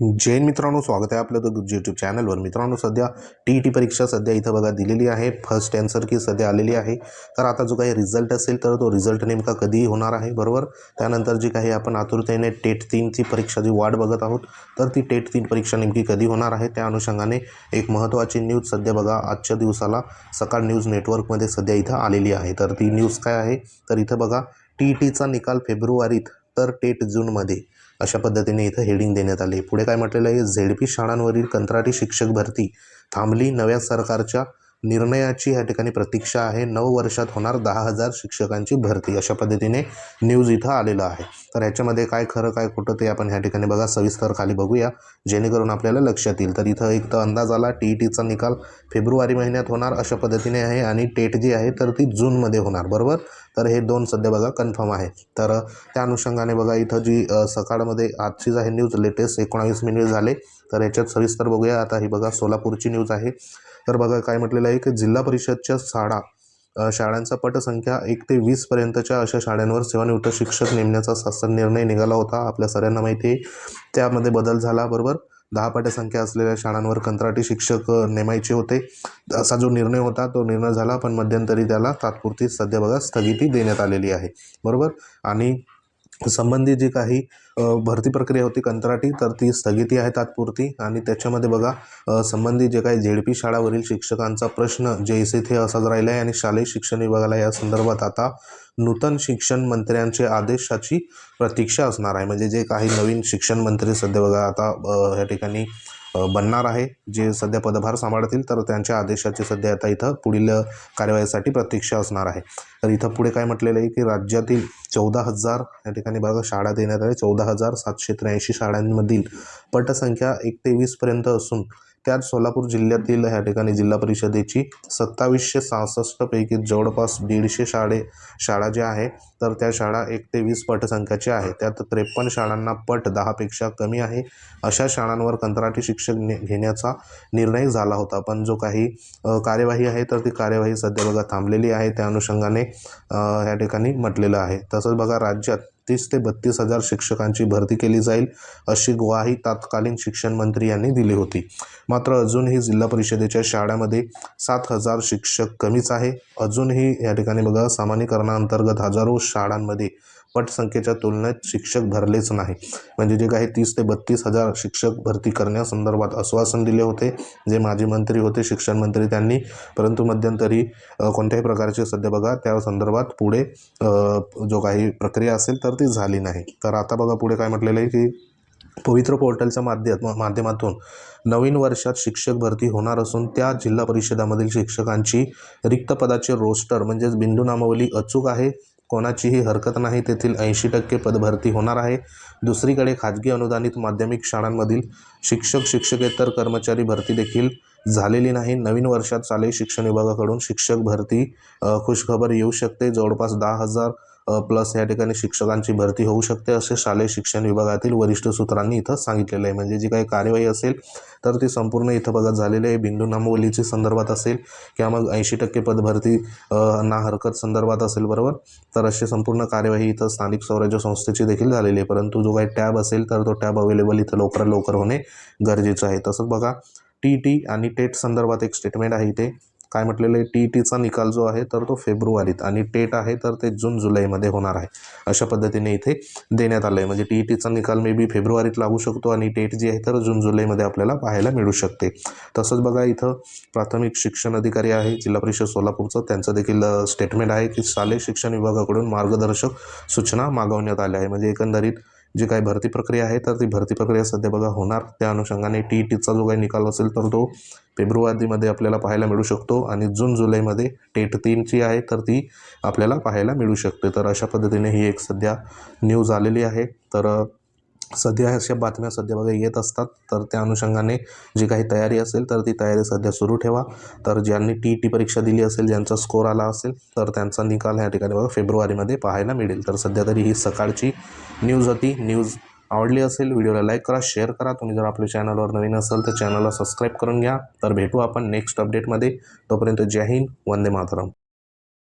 जैन मित्रांनो स्वागत आहे आपलं तर यूट्यूब चॅनलवर मित्रांनो सध्या टी ई टी परीक्षा सध्या इथं बघा दिलेली आहे. फर्स्ट आन्सर की सध्या आलेली आहे. तर आता जो काही रिझल्ट असेल तर तो रिझल्ट नेमका कधीही होणार आहे बरोबर? त्यानंतर जी काही आपण आतुरतेने टेट तीनची परीक्षा जी वाट बघत आहोत तर ती टेट तीन परीक्षा नेमकी कधी होणार आहे? त्या अनुषंगाने एक महत्त्वाची न्यूज सध्या बघा आजच्या दिवसाला सकाळ न्यूज नेटवर्कमध्ये सध्या इथं आलेली आहे. तर ती न्यूज काय आहे? तर इथं बघा टी ई टीचा निकाल फेब्रुवारीत तर टेट जूनमध्ये. अशा पद्धतीने इथं हेडिंग देण्यात आली. पुढे काय म्हटलेलं आहे? झेड पी शाळांवरील कंत्राटी शिक्षक भरती. थांबली नव्या सरकारच्या निर्णयाची. या ठिकाणी प्रतीक्षा आहे. नऊ वर्षात होणार दहा हजार शिक्षकांची भरती. अशा पद्धतीने न्यूज इथं आलेलं आहे. तर ह्याच्यामध्ये काय खरं काय खोटं ते आपण ह्या ठिकाणी बघा. सविस्तर खाली बघूया. जेणेकरून आपल्याला लक्षात येईल. तर इथं एक तर अंदाज आला. टी ई टीचा निकाल फेब्रुवारी महिन्यात होणार अशा पद्धतीने आहे. आणि टेट जी आहे तर ती जूनमध्ये होणार. बरोबर? तर हे दोन सध्या बघा कन्फर्म आहे. तर त्या अनुषंगाने बघा इथं जी सकाळमध्ये सकाळमध्ये आजचीच आहे न्यूज लेटेस्ट एकोणावीस मिनिट झाले. तर याच्यात सविस्तर बघूया. आता ही बघा सोलापूरची न्यूज आहे. तर बघा काय म्हटलेलं आहे की जिल्हा परिषदच्या शाळा शाळांचा पटसंख्या एक ते वीसपर्यंतच्या अशा शाळांवर सेवानिवृत्त शिक्षक नेमण्याचा शासन निर्णय निघाला होता. आपल्या सगळ्यांना माहिती आहे. त्यामध्ये बदल झाला बरोबर? दहा पटसंख्या असलेल्या शाळांवर कंत्राटी शिक्षक नेमायचे होते. असा जो निर्णय होता तो निर्णय झाला पण मध्यंतरी त्याला तात्पुरती सध्या बघा स्थगिती देण्यात आलेली आहे. बरोबर? आणि संबंधित जी काही भरती प्रक्रिया होती कंत्राटी तर ती स्थगिती आहे तात्पुरती. आणि त्याच्यामध्ये बघा संबंधित जे काही झेडपी शाळावरील शिक्षकांचा प्रश्न जैसे थे असाच राहिला आहे आणि शालेय शिक्षण विभागाला या संदर्भात आता नूतन शिक्षण मंत्र्यांचे आदेशाची प्रतीक्षा असणार आहे. म्हणजे जे काही नवीन शिक्षण मंत्री सध्या बघा आता या ठिकाणी बनणार आहे. जे सध्या पदभार सांभाळतील तर त्यांच्या आदेशाची सध्या आता इथं पुढील कार्यवाहीसाठी प्रतीक्षा असणार आहे. तर इथं पुढे काय म्हटलेलं आहे की राज्यातील चौदा हजार या ठिकाणी बघा शाळा देण्यात आल्या. चौदा हजार सातशे त्र्याऐंशी शाळांमधील पटसंख्या एक ते वीसपर्यंत असून त्यात सोलापूर जिल्ह्यातील ह्या ठिकाणी जिल्हा परिषदेची सत्तावीसशे सहासष्टपैकी जवळपास दीडशे शाळे शाळा ज्या आहे तर त्या शाळा एक ते वीस पटसंख्याच्या आहे. त्यात त्रेपन्न शाळांना पट दहापेक्षा कमी आहे. अशा शाळांवर कंत्राटी शिक्षक ने घेण्याचा निर्णय झाला होता. पण जो काही कार्यवाही आहे तर ती कार्यवाही सध्या बघा थांबलेली आहे. त्या अनुषंगाने ह्या ठिकाणी म्हटलेलं आहे. तसंच बघा राज्यात तीस ते बत्तीस हजार शिक्षकांची भरती केली जाईल अशी ग्वाही तत्कालीन शिक्षण मंत्री यांनी दिली होती. मात्र अजूनही जिल्हा परिषदेच्या शाळांमध्ये सात हजार शिक्षक कमीच आहे. अजूनही या ठिकाणी बघा सामान्यकरणाअंतर्गत हजारो शाळांमध्ये पटसंख्येच्या तुलनेत शिक्षक भरलेच नाही. म्हणजे जे काही तीस ते बत्तीस हजार शिक्षक भरती करण्यासंदर्भात आश्वासन दिले होते जे माजी मंत्री होते शिक्षण मंत्री त्यांनी. परंतु मध्यंतरी कोणत्याही प्रकारचे सध्या बघा त्या संदर्भात पुढे जो काही प्रक्रिया असेल तर ती झाली नाही. तर आता बघा पुढे काय म्हटलेलं आहे की पवित्र पोर्टलच्या माध्यम माध्यमातून नवीन वर्षात शिक्षक भरती होणार असून त्या जिल्हा परिषदामधील शिक्षकांची रिक्त पदाचे रोस्टर म्हणजेच बिंदू नामावली अचूक आहे. कोणाचीही हरकत नाही तेथील ऐंशी टक्के पदभरती होणार आहे. दुसरीकडे खाजगी अनुदानित माध्यमिक शाळांमधील शिक्षक शिक्षकेतर कर्मचारी भरती देखील झालेली नाही. नवीन वर्षात शालेय शिक्षण विभागाकडून शिक्षक भरती खुशखबर येऊ शकते. जवळपास दहा हजार प्लस या ठिकाणी शिक्षकांची भरती होऊ शकते असे शालेय शिक्षण विभागातील वरिष्ठ सूत्रांनी इथं सांगितलेलं आहे. म्हणजे जी काही कार्यवाही असेल तर ती संपूर्ण इथं बघत झालेली आहे. बिंदू नामवलीची संदर्भात असेल किंवा मग ऐंशी टक्के पदभरती ना हरकत संदर्भात असेल बरोबर? तर अशी संपूर्ण कार्यवाही इथं स्थानिक स्वराज्य संस्थेची देखील झालेली आहे. परंतु जो काही टॅब असेल तर तो टॅब अवेलेबल इथं लवकरात लवकर होणे गरजेचं आहे. तसंच बघा टी टी आणि टेट संदर्भात एक स्टेटमेंट आहे इथे. काय म्हटलेलं आहे? टी टीचा निकाल जो आहे तर तो फेब्रुवारीत आणि टेट आहे तर ते जून जुलैमध्ये होणार आहे. अशा पद्धतीने इथे देण्यात आलं आहे म्हणजे टी टीचा निकाल मे बी फेब्रुवारीत लागू शकतो आणि टेट जी आहे तर जून जुलैमध्ये आपल्याला पाहायला मिळू शकते. तसंच बघा इथं प्राथमिक शिक्षण अधिकारी आहे जिल्हा परिषद सोलापूरचं. त्यांचं देखील स्टेटमेंट आहे की शालेय शिक्षण विभागाकडून मार्गदर्शक सूचना मागवण्यात आल्या आहे. म्हणजे एकंदरीत जी काही भरती प्रक्रिया आहे तर ती भरती प्रक्रिया सध्या बघा होणार. त्या अनुषंगाने टी टीचा जो काही निकाल असेल तर तो फेब्रुवारीमध्ये आपल्याला पाहायला मिळू शकतो आणि जून जुलैमध्ये टेट तीनची आहे तर ती आपल्याला पाहायला मिळू शकते. तर अशा पद्धतीने ही एक सध्या न्यूज आलेली आहे. तर सध्या अशा बातम्या सध्या बघा येत असतात. तर त्या अनुषंगाने जी काही तयारी असेल तर ती तयारी सध्या सुरू ठेवा. तर ज्यांनी टी टी परीक्षा दिली असेल ज्यांचा स्कोर आला असेल तर त्यांचा निकाल ह्या ठिकाणी बघा फेब्रुवारीमध्ये पाहायला मिळेल. तर सध्या तरी ही सकाळची न्यूज होती. न्यूज आवडली असेल व्हिडिओला लाईक करा शेअर करा. तुम्ही जर आपल्या चॅनलवर नवीन असाल तर चॅनलला सबस्क्राईब करून घ्या. तर भेटू आपण नेक्स्ट अपडेटमध्ये तोपर्यंत जय हिंद वंदे मातरम.